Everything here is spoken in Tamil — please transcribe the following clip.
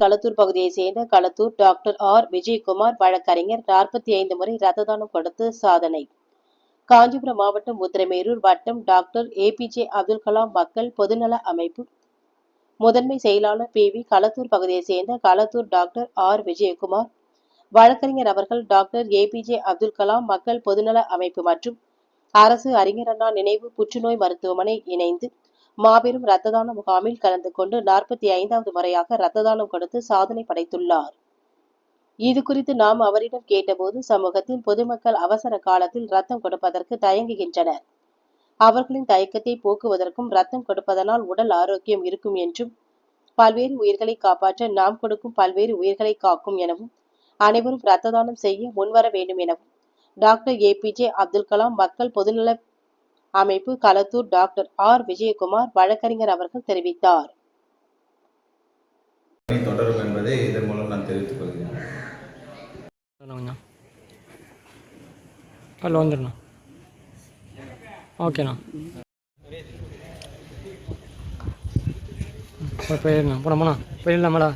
களத்தூர் பகுதியைச் சேர்ந்த களத்தூர் டாக்டர் ஆர். விஜயகுமார் வழக்கறிஞர் நாற்பத்தி ஐந்து முறை ரத்த தானம் கொடுத்து சாதனை. காஞ்சிபுரம் மாவட்டம் உத்திரமேரூர் வட்டம் டாக்டர் ஏபிஜே அப்துல் கலாம் மக்கள் பொதுநல அமைப்பு. முதன்மை செயலாளர் பி. வி. களத்தூர் பகுதியைச் சேர்ந்த களத்தூர் டாக்டர் ஆர். விஜயகுமார் வழக்கறிஞர் அவர்கள் டாக்டர் ஏபிஜே அப்துல் கலாம் மக்கள் பொதுநல அமைப்பு மற்றும் அரசு அறிஞர் அண்ணா நினைவு புற்றுநோய் மருத்துவமனை இணைந்து மாபெரும் இரத்த தான முகாமில் கலந்து கொண்டு நாற்பத்தி ஐந்தாவது முறையாக இரத்த தானம் கொடுத்து சாதனை படைத்துள்ளார். இது குறித்து நாம் அவரிடம் கேட்டபோது சமூகத்தில் பொதுமக்கள் அவசர காலத்தில் ரத்தம் கொடுப்பதற்கு தயங்குகின்றனர். அவர்களின் தயக்கத்தை போக்குவதற்கும் ரத்தம் கொடுப்பதனால் உடல் ஆரோக்கியம் இருக்கும் என்றும் பல்வேறு உயிர்களை காப்பாற்ற நாம் கொடுக்கும் பல்வேறு உயிர்களை காக்கும் எனவும் அனைவரும் இரத்த தானம் செய்ய முன்வர வேண்டும் எனவும் doctor A P J Abdul Kalam மக்கள் பொதுநல அமைப்பு களத்தூர் டாக்டர் ஆர். விஜயகுமார் வழக்கறிஞர் அவர்கள் தெரிவித்தார். தொடரும் என்பதை இதன் மூலம் நான் தெரிவித்துக் கொள்கிறேன். அதில் வந்துடுண்ணா. ஓகேண்ணா. போய் போயிருண்ணா போனோம்ண்ணா போயிடலாமாடா.